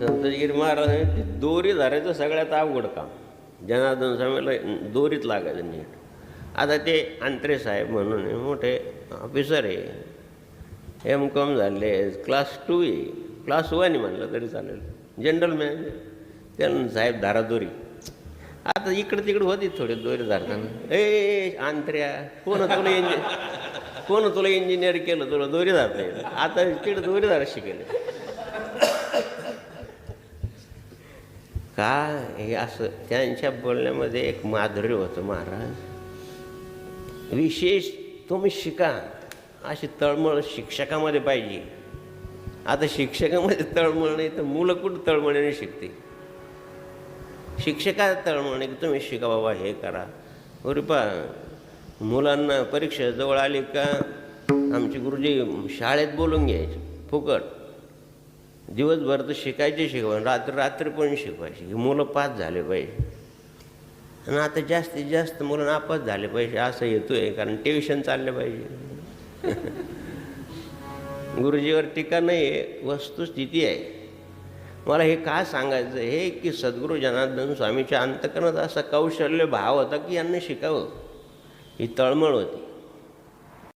संतगिरी महाराज ते दोरी धरायचं सगळ्यात अवघड काम. जनार्दन स्वामीला दोरीत लागायचं नीट. आता ते अंतरे साहेब म्हणून मोठे ऑफिसर आहे. एम कॉम झाले क्लास टू आहे. क्लास वन म्हणलं तरी चालेल. जनरल मॅनेजर त्यानं साहेब धारादोरी आता इकडं तिकडं होती थोडी दोरी धरताना. ए अंतऱ्या कोण तुला इंजि कोण तुला इंजिनियर केलं तुला दोरी धरता येईल? आता तिकडं दोरी धरा शिकेल. का हे असं त्यांच्या बोलण्यामध्ये एक माधुर्य होतं महाराज. विशेष तुम्ही शिका. अशी तळमळ शिक्षकामध्ये पाहिजे. आता शिक्षकामध्ये तळमळ नाही तर मुलं कुठं तळमळीने शिकते? शिक्षका तळमळ की तुम्ही शिका बाबा हे करा. अरे मुलांना परीक्षा जवळ आली का? आमचे गुरुजी शाळेत बोलून घ्यायचे. फुकट. दिवसभर तर शिकायचे शिकवण रात्र रात्री पण शिकवायची. की मुलं पास झाले पाहिजे. आणि आता जास्तीत जास्त मुलं नापास झाले पाहिजे असं येतो आहे कारण ट्युशन चालले पाहिजे. गुरुजीवर टीका नाही आहे वस्तुस्थिती आहे. मला हे का सांगायचं हे की सद्गुरू जनार्दन स्वामीच्या अंतकरणात असा कौशल्य भाव होता की यांना शिकावं. ही तळमळ होती.